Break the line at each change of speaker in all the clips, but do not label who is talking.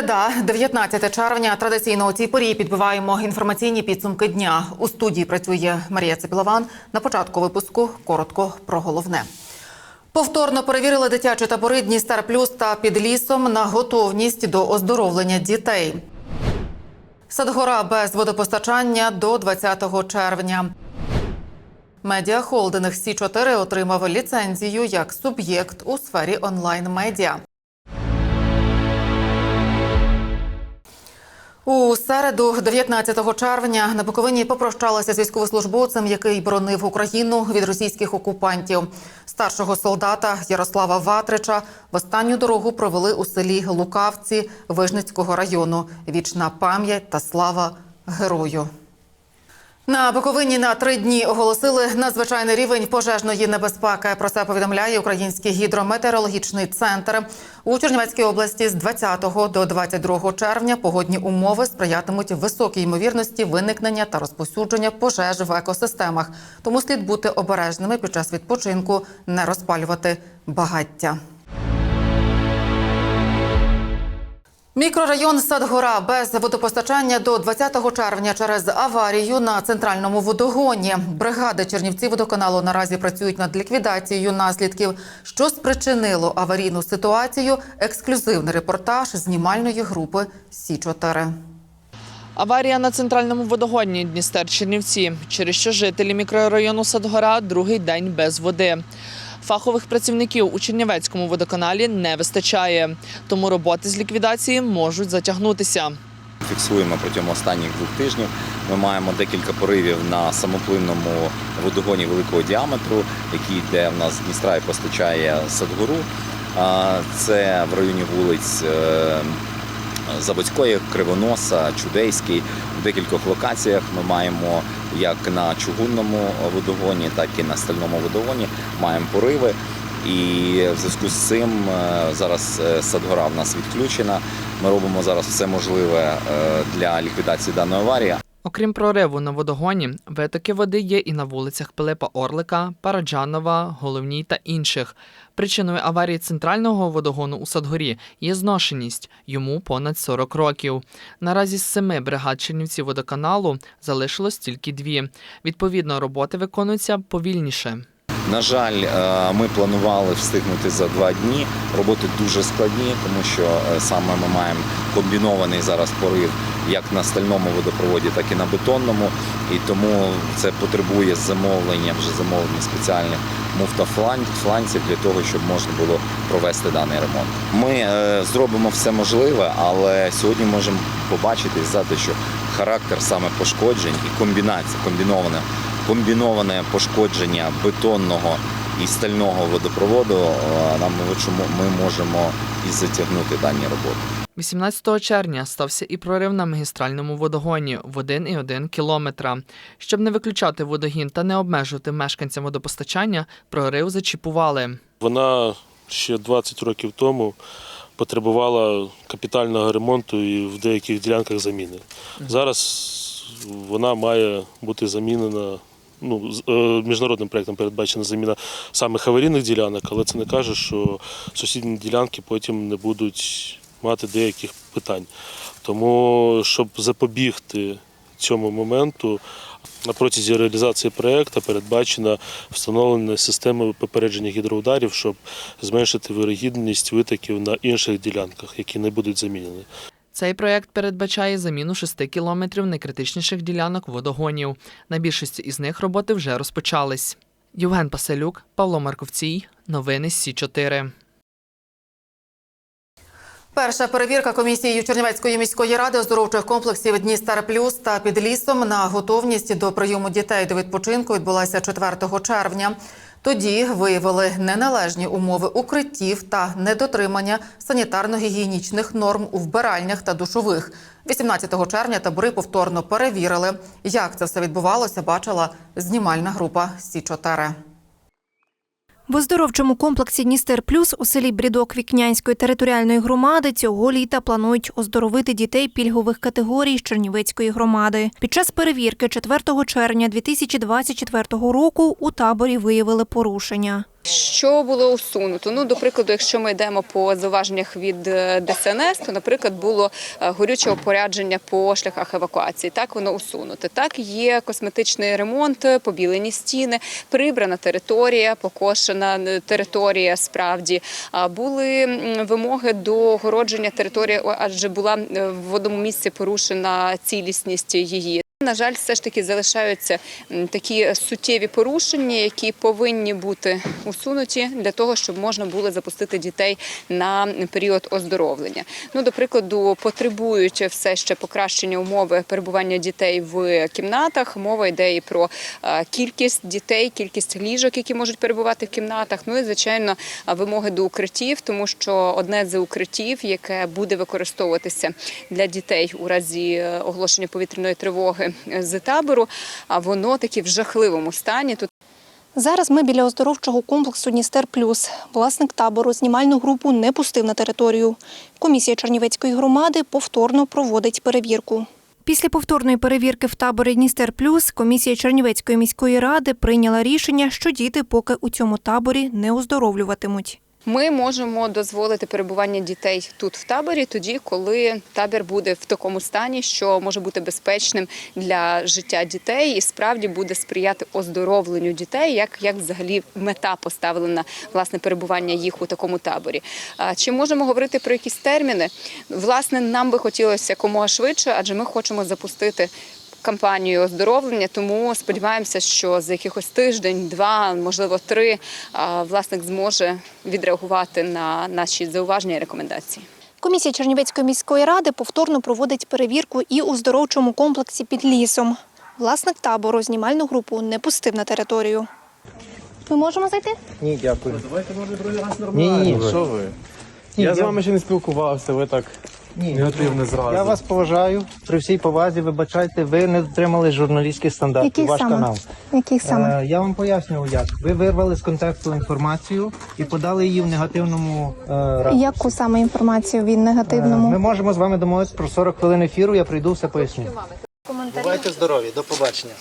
Середа, 19 червня. Традиційно у цій порі підбиваємо інформаційні підсумки дня. У студії працює Марія Цепілован. На початку випуску коротко про головне. Повторно перевірили дитячі табори Дністер Плюс та під лісом на готовність до оздоровлення дітей. Садгора без водопостачання до 20 червня. Медіахолдинг Сі 4 отримав ліцензію як суб'єкт у сфері онлайн-медіа. У середу, 19 червня, на Буковині попрощалися з військовослужбовцем, який боронив Україну від російських окупантів. Старшого солдата Ярослава Ватрича в останню дорогу провели у селі Лукавці Вижницького району. Вічна пам'ять та слава герою. На Буковині на три дні оголосили надзвичайний рівень пожежної небезпеки. Про це повідомляє Український гідрометеорологічний центр. У Чернівецькій області з 20 до 22 червня погодні умови сприятимуть високій ймовірності виникнення та розповсюдження пожеж в екосистемах. Тому слід бути обережними під час відпочинку, не розпалювати багаття. Мікрорайон Садгора без водопостачання до 20 червня через аварію на центральному водогоні. Бригади Чернівці водоканалу наразі працюють над ліквідацією наслідків, що спричинило аварійну ситуацію. Ексклюзивний репортаж знімальної групи Сі 4
Аварія на центральному водогоні Дністер Чернівці, через що жителі мікрорайону Садгора другий день без води. Фахових працівників у Чернівецькому водоканалі не вистачає, тому роботи з ліквідації можуть затягнутися.
Фіксуємо протягом останніх двох тижнів. Ми маємо декілька поривів на самоплинному водогоні великого діаметру, який йде в нас з Дністра і постачає Садгору. Це в районі вулиць е, Заводської, Кривоноса, Чудейський. В декількох локаціях ми маємо як на чугунному водогоні, так і на стальному водогоні маємо пориви. І в зв'язку з цим е, зараз е, Садгора в нас відключена. Ми робимо зараз все можливе е, для ліквідації даної аварії.
Окрім прориву на водогоні, витоки води є і на вулицях Пилипа Орлика, Параджанова, Головній та інших. Причиною аварії центрального водогону у Садгорі є зношеність, йому понад 40 років. Наразі з семи бригад Чернівці водоканалу залишилось тільки дві. Відповідно, роботи виконуються повільніше.
На жаль, е, ми планували встигнути за два дні. Роботи дуже складні, тому що е, саме ми маємо комбінований зараз порив як на стальному водопроводі, так і на бетонному. І тому це потребує замовлення, вже замовлення спеціальних муфтафланців для того, щоб можна було провести даний ремонт. Ми е, зробимо все можливе, але сьогодні можемо побачити і знати, що характер саме пошкоджень і комбінація комбінована комбіноване пошкодження бетонного і стального водопроводу е, нам ми можемо і затягнути дані роботи.
18 червня стався і прорив на магістральному водогоні в 1,1 кілометра. Щоб не виключати водогін та не обмежувати мешканцям водопостачання, прорив зачіпували.
Вона ще 20 років тому потребувала капітального ремонту і в деяких ділянках заміни. Зараз вона має бути замінена. Ну, е, міжнародним проєктом передбачена заміна самих аварійних ділянок, але це не каже, що сусідні ділянки потім не будуть мати деяких питань. Тому, щоб запобігти цьому моменту, на протязі реалізації проєкту передбачено встановлення системи попередження гідроударів, щоб зменшити вирогідність витоків на інших ділянках, які не будуть замінені.
Цей проект передбачає заміну 6 кілометрів найкритичніших ділянок водогонів. На більшості із них роботи вже розпочались. Євген Паселюк, Павло Марковцій. Новини Сі 4
Перша перевірка комісією Чернівецької міської ради оздоровчих комплексів Дністер Плюс та під лісом на готовність до прийому дітей до відпочинку відбулася 4 червня. Тоді виявили неналежні умови укриттів та недотримання санітарно-гігієнічних норм у вбиральнях та душових. 18 червня табори повторно перевірили. Як це все відбувалося, бачила знімальна група Сі 4
В оздоровчому комплексі Дністер Плюс у селі Брідок Вікнянської територіальної громади цього літа планують оздоровити дітей пільгових категорій з Чернівецької громади. Під час перевірки 4 червня 2024 року у таборі виявили порушення.
Що було усунуто? Ну, до прикладу, якщо ми йдемо по зауваженнях від е, ДСНС, то, наприклад, було е, горюче опорядження по шляхах евакуації. Так воно усунуте. Так є косметичний ремонт, побілені стіни, прибрана територія, покошена е, територія. Справді були вимоги до огородження території, адже була в одному місці порушена цілісність її. На жаль, все ж таки залишаються такі суттєві порушення, які повинні бути усунуті для того, щоб можна було запустити дітей на період оздоровлення. Ну, до прикладу, потребують все ще покращення умови перебування дітей в кімнатах. Мова йде і про е, кількість дітей, кількість ліжок, які можуть перебувати в кімнатах. Ну і звичайно, вимоги до укриттів, тому що одне з укриттів, яке буде використовуватися для дітей у разі е, оголошення повітряної тривоги з табору, а воно таки в жахливому стані. Тут
Зараз ми біля оздоровчого комплексу Дністер Плюс. Власник табору знімальну групу не пустив на територію. Комісія Чернівецької громади повторно проводить перевірку. Після повторної перевірки в таборі Дністер Плюс комісія Чернівецької міської ради прийняла рішення, що діти поки у цьому таборі не оздоровлюватимуть.
Ми можемо дозволити перебування дітей тут в таборі тоді, коли табір буде в такому стані, що може бути безпечним для життя дітей і справді буде сприяти оздоровленню дітей, як, як взагалі мета поставлена власне перебування їх у такому таборі. Чи можемо говорити про якісь терміни? Власне, нам би хотілося якомога швидше, адже ми хочемо запустити кампанію оздоровлення, тому сподіваємося, що за якихось тиждень, два, можливо, три власник зможе відреагувати на наші зауваження і рекомендації.
Комісія Чернівецької міської ради повторно проводить перевірку і у здоровчому комплексі під лісом. Власник табору знімальну групу не пустив на територію. Ми можемо зайти?
Ні, дякую.
Давайте може другий раз нормально.
ні, ні.
Що ви?
Ні,
я з вами ще не спілкувався, ви так
Ні,
негативно зразу.
Я вас поважаю. При всій повазі, вибачайте, ви не дотримали журналістських стандартів. Ваш канал.
Який
Е, я вам пояснюю, як. Ви вирвали з контексту інформацію і подали її в негативному е, ракурсі.
Яку саме інформацію він
Е. Ми можемо з вами домовитися про 40 хвилин ефіру, я прийду, все поясню. Бувайте здорові, до побачення.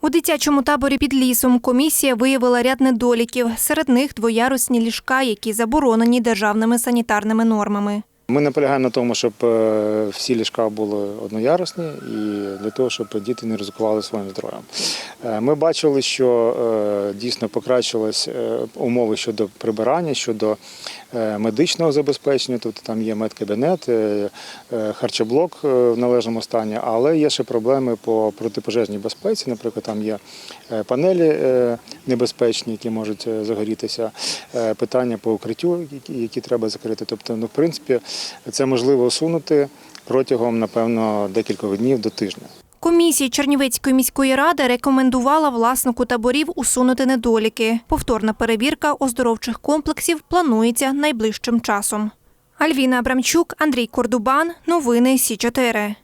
У дитячому таборі під лісом комісія виявила ряд недоліків. Серед них двоярусні ліжка, які заборонені державними санітарними нормами.
Ми наполягаємо на тому, щоб е, всі ліжка були одноярусні і для того, щоб діти не ризикували своїм здоров'ям. Е, Ми бачили, що е, дійсно покращились умови щодо прибирання, щодо медичного забезпечення, тобто там є медкабінет, харчоблок в належному стані, але є ще проблеми по протипожежній безпеці. Наприклад, там є панелі небезпечні, які можуть загорітися, питання по укриттю, які треба закрити. Тобто, ну, в принципі, це можливо усунути протягом, напевно, декількох днів до тижня.
Комісія Чернівецької міської ради рекомендувала власнику таборів усунути недоліки. Повторна перевірка оздоровчих комплексів планується найближчим часом. Альвіна Абрамчук, Андрій Кордубан. Новини Сі 4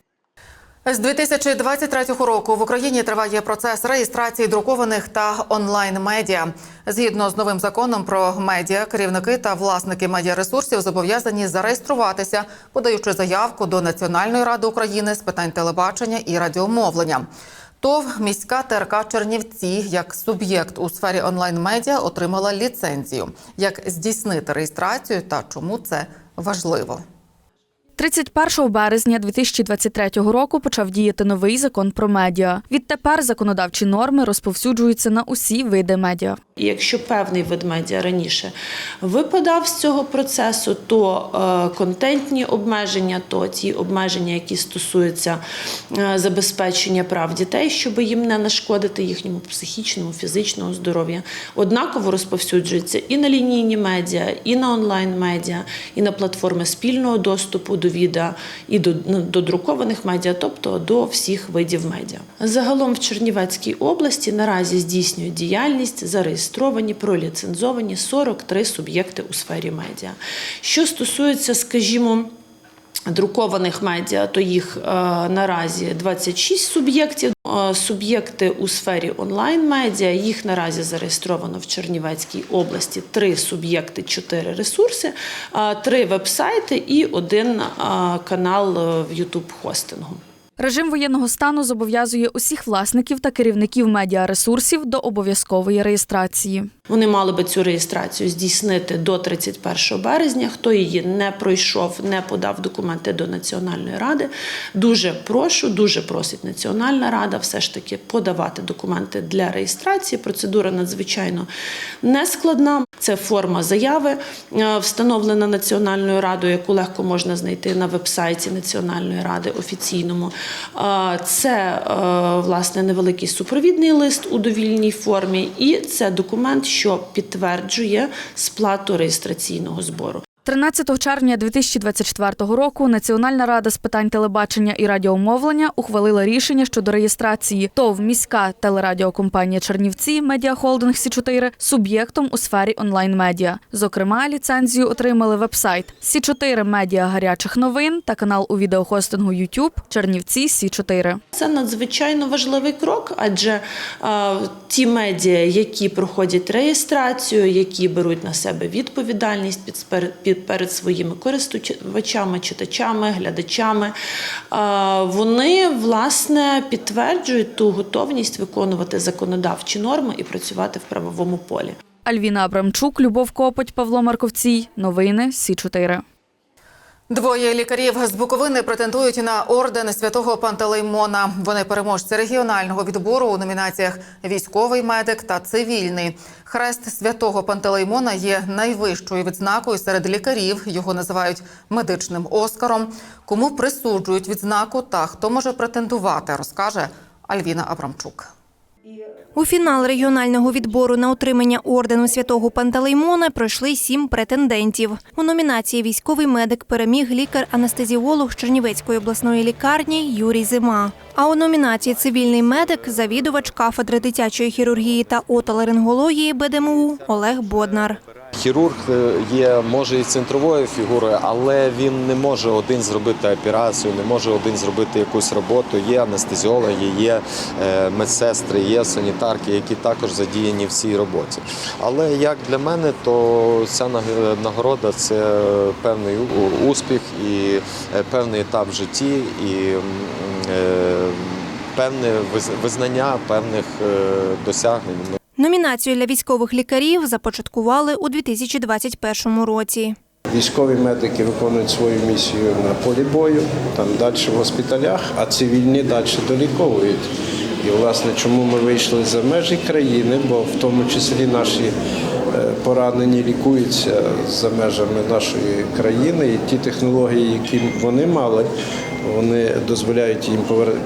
З 2023 року в Україні триває процес реєстрації друкованих та онлайн медіа. Згідно з новим законом про медіа, керівники та власники медіаресурсів зобов'язані зареєструватися, подаючи заявку до Національної ради України з питань телебачення і радіомовлення. ТОВ міська ТРК Чернівці як суб'єкт у сфері онлайн медіа отримала ліцензію. Як здійснити реєстрацію та чому це важливо?
31 березня 2023 року почав діяти новий закон про медіа. Відтепер законодавчі норми розповсюджуються на усі види медіа.
І якщо певний вид медіа раніше випадав з цього процесу, то е, контентні обмеження, то ті обмеження, які стосуються е, забезпечення прав дітей, щоб їм не нашкодити їхньому психічному, фізичному здоров'ю, однаково розповсюджуються і на лінійні медіа, і на онлайн медіа, і на платформи спільного доступу до відео, і до, ну, до друкованих медіа, тобто до всіх видів медіа. Загалом в Чернівецькій області наразі здійснюють діяльність зареєстровані, проліцензовані 43 суб'єкти у сфері медіа. Що стосується, скажімо, Друкованих медіа, то їх е, наразі 26 суб'єктів. Е, Суб'єкти у сфері онлайн-медіа, їх наразі зареєстровано в Чернівецькій області три суб'єкти, чотири ресурси, е, три вебсайти і один е, канал в YouTube хостингу.
Режим воєнного стану зобов'язує усіх власників та керівників медіаресурсів до обов'язкової реєстрації.
Вони мали би цю реєстрацію здійснити до 31 березня. Хто її не пройшов, не подав документи до Національної ради. Дуже прошу, дуже просить Національна рада все ж таки подавати документи для реєстрації. Процедура надзвичайно нескладна. Це форма заяви, е, встановлена Національною радою, яку легко можна знайти на вебсайті Національної ради офіційному. Це е, власне невеликий супровідний лист у довільній формі, і це документ, що підтверджує сплату реєстраційного збору.
13 червня 2024 року Національна рада з питань телебачення і радіомовлення ухвалила рішення щодо реєстрації ТОВ міська телерадіокомпанія Чернівці Медіахолдинг Сі 4 суб'єктом у сфері онлайн-медіа. Зокрема, ліцензію отримали вебсайт Сі 4 Медіа гарячих новин та канал у відеохостингу YouTube Чернівці Сі 4
Це надзвичайно важливий крок, адже е, ті медіа, які проходять реєстрацію, які беруть на себе відповідальність під, перед своїми користувачами, читачами, глядачами, е, вони власне підтверджують ту готовність виконувати законодавчі норми і працювати в правовому полі.
Альвіна Абрамчук, Любов Копоть, Павло Марковцій. Новини Сі 4
Двоє лікарів з Буковини претендують на орден святого Пантелеймона. Вони переможці регіонального відбору у номінаціях Військовий медик та цивільний. Хрест святого Пантелеймона є найвищою відзнакою серед лікарів. Його називають медичним оскаром. Кому присуджують відзнаку та хто може претендувати, розкаже Альвіна Абрамчук.
У фінал регіонального відбору на отримання ордену святого Пантелеймона пройшли сім претендентів. У номінації Військовий медик переміг лікар-анестезіолог Чернівецької обласної лікарні Юрій Зима. А у номінації Цивільний медик завідувач кафедри дитячої хірургії та отоларингології БДМУ Олег Боднар.
Хірург е, є може і центровою фігурою, але він не може один зробити операцію, не може один зробити якусь роботу. Є анестезіологи, є е, медсестри, є санітарки, які також задіяні в цій роботі. Але як для мене, то ця нагорода це певний успіх і е, певний етап в житті, і певне визнання певних досягнень.
Номінацію для військових лікарів започаткували у 2021 році.
Військові медики виконують свою місію на полі бою, там далі в госпіталях, а цивільні далі доліковують. І, власне, чому ми вийшли за межі країни, бо в тому числі наші е, поранені лікуються за межами нашої країни, і ті технології, які вони мали, вони дозволяють їм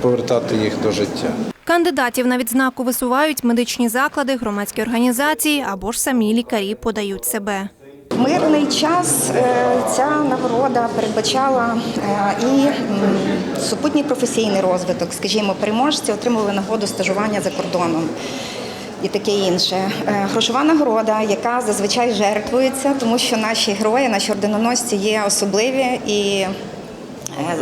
повертати їх до життя.
Кандидатів на відзнаку висувають медичні заклади, громадські організації або ж самі лікарі подають себе.
Мирний час е, ця нагорода передбачала е, і супутній професійний розвиток. Скажімо, переможці отримували нагоду стажування за кордоном. І таке інше. Е, Грошова нагорода, яка зазвичай жертвується, тому що наші герої, наші орденоносці є особливі і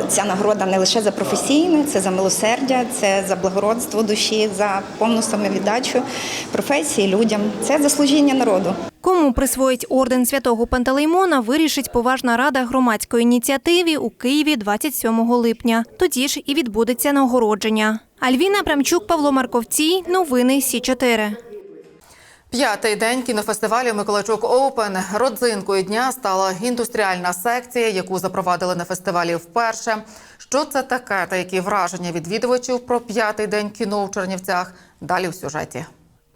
Ця нагорода не лише за професійне, це за милосердя, це за благородство душі, за повну самовіддачу професії людям. Це за служіння народу.
Кому присвоїть орден святого Пантелеймона, вирішить поважна рада громадської ініціативи у Києві 27 липня. Тоді ж і відбудеться нагородження. Альвіна Брамчук, Павло Марковцій. Новини Сі 4
П'ятий день кінофестивалю Миколайчук Оупен. Родзинкою дня стала індустріальна секція, яку запровадили на фестивалі вперше. Що це таке та які враження відвідувачів про п'ятий день кіно в Чернівцях? Далі в сюжеті.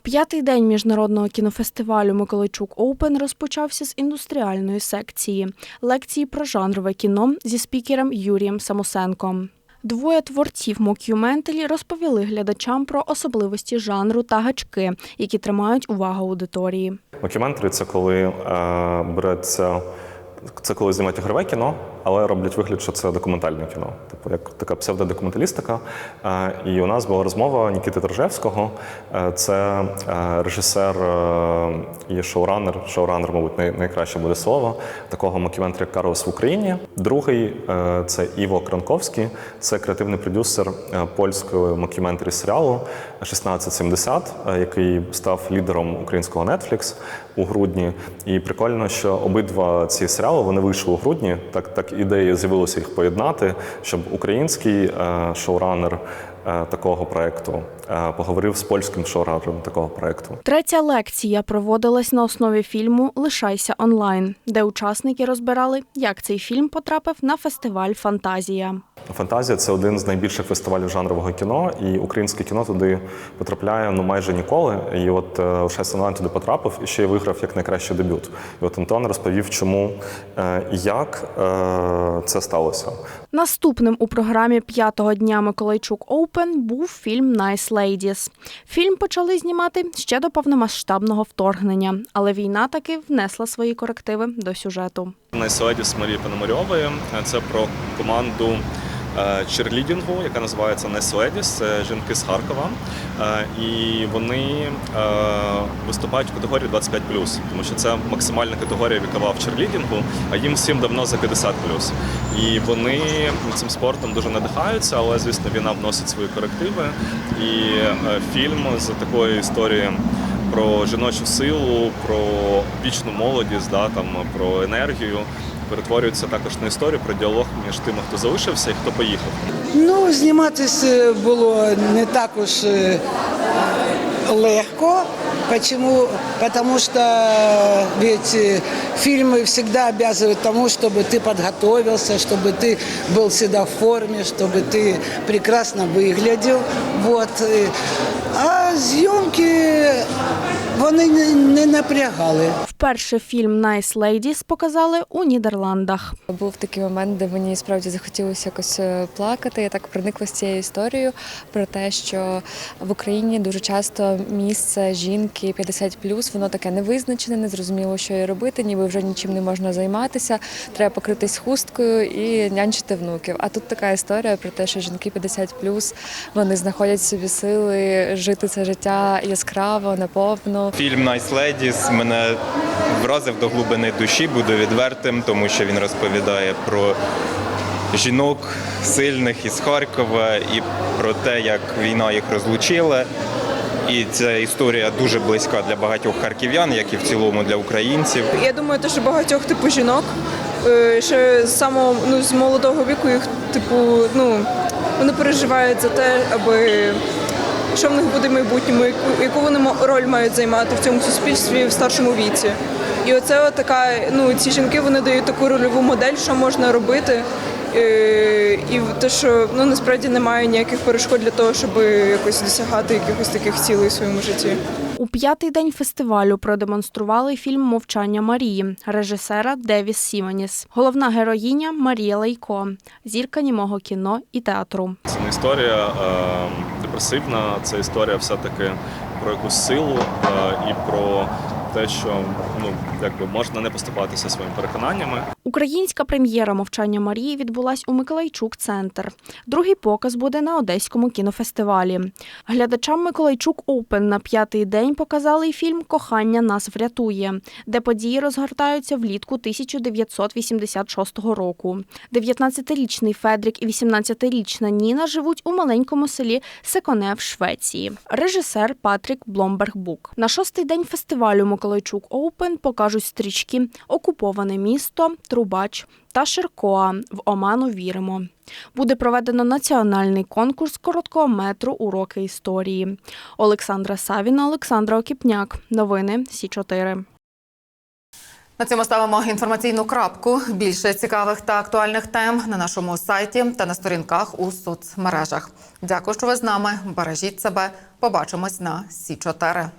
П'ятий день міжнародного кінофестивалю Миколайчук Оупен розпочався з індустріальної секції лекції про жанрове кіно зі спікером Юрієм Самосенком. Двоє творців мокюментелі розповіли глядачам про особливості жанру та гачки, які тримають увагу аудиторії.
Мокюментарі це коли е, береться. Це коли знімають ігрове кіно, але роблять вигляд, що це документальне кіно, типу як така псевдодокументалістика. Е, і у нас була розмова Нікіти Торжевського. Е, це е, режисер і шоуранер. Шоуранер, мабуть, найкраще буде слово такого мокюментарі, як Карлос в Україні. Другий це Іво Кранковський, це креативний продюсер польського мокюментарі серіалу 1670, е, який став лідером українського Netflix у грудні. І прикольно, що обидва ці серіали вони вийшли у грудні, так так ідеї з'явилося їх поєднати, щоб український е, шоуранер такого проекту е, поговорив з польським шоуранером такого проекту.
Третя лекція проводилась на основі фільму Лишайся онлайн, де учасники розбирали, як цей фільм потрапив на фестиваль Фантазія.
Фантазія це один з найбільших фестивалів жанрового кіно, і українське кіно туди потрапляє ну майже ніколи. І от е, Лишайся онлайн туди потрапив і ще й виграв як найкращий дебют. І от Антон розповів, чому е, і як е, це сталося.
Наступним у програмі п'ятого дня Миколайчук Оупен був фільм Nice Ladies. Фільм почали знімати ще до повномасштабного вторгнення, але війна таки внесла свої корективи до сюжету.
Найсоедіс Марії Пономарьової. Це про команду черлідінгу, яка називається Несуедіс. Це жінки з Харкова. Е, І вони е, виступають в категорії 25 тому що це максимальна категорія вікова в черлідінгу, а їм всім давно за 50 І вони цим спортом дуже надихаються, але звісно війна вносить свої корективи. І е, фільм з такої історії про жіночу силу, про вічну молодість, да, там, про енергію Перетворюється також на історію про діалог між тими, хто залишився і хто поїхав.
Ну, зніматися було не також е, легко. Почему? Потому что ведь э, фильмы всегда обязывают тому, чтобы ты подготовился, чтобы ты был всегда в форме, чтобы ты прекрасно выглядел. Вот. э. А зйомки вони не- не напрягали.
Вперше фільм Nice Ladies показали у Нідерландах.
Був такий момент, де мені справді захотілося якось е, плакати. Я так прониклася цією історією про те, що в Україні дуже часто місце жінки 50+, воно таке невизначене, незрозуміло, що їй робити, ніби вже нічим не можна займатися. Треба покритись хусткою і нянчити внуків. А тут така історія про те, що жінки 50+, вони знаходять собі сили жити це життя яскраво, наповно.
Фільм Nice Ladies мене вразив до глибини душі, буду відвертим, тому що він розповідає про жінок сильних із Харкова і про те, як війна їх розлучила. І ця історія дуже близька для багатьох харків'ян, як і в цілому для українців.
Я думаю, те, що багатьох типу жінок е, ще з самого ну з молодого віку їх типу ну вони переживають за те, аби що в них буде в майбутньому, яку, вони роль мають займати в цьому суспільстві в старшому віці. І оце така, ну ці жінки вони дають таку рольову модель, що можна робити. Е, І те, що ну насправді немає ніяких перешкод для того, щоб якось досягати якихось таких цілей в своєму житті.
У п'ятий день фестивалю продемонстрували фільм Мовчання Марії режисера Девіс Сімоніс. Головна героїня Марія Лейко, зірка німого кіно і театру.
Це не історія е, депресивна, це історія все-таки про якусь силу е, і про те, що ну якби можна не поступатися своїми переконаннями.
Українська прем'єра Мовчання Марії відбулась у Миколайчук Центр. Другий показ буде на Одеському кінофестивалі. Глядачам Миколайчук Оупен на п'ятий день показали фільм Кохання нас врятує, де події розгортаються влітку 1986 року. 19-річний Федрік і 18-річна Ніна живуть у маленькому селі Секоне в Швеції. Режисер Патрік Бломберг-Бук. На шостий день фестивалю Миколайчук Оупен покажуть стрічки Окуповане місто, Трубач та Ширкоа в Оману віримо. Буде проведено національний конкурс короткого метру Уроки історії. Олександра Савіна, Олександра Окіпняк. Новини Сі 4
На цьому ставимо інформаційну крапку. Більше цікавих та актуальних тем на нашому сайті та на сторінках у соцмережах. Дякую, що ви з нами. Бережіть себе. Побачимось на Сі 4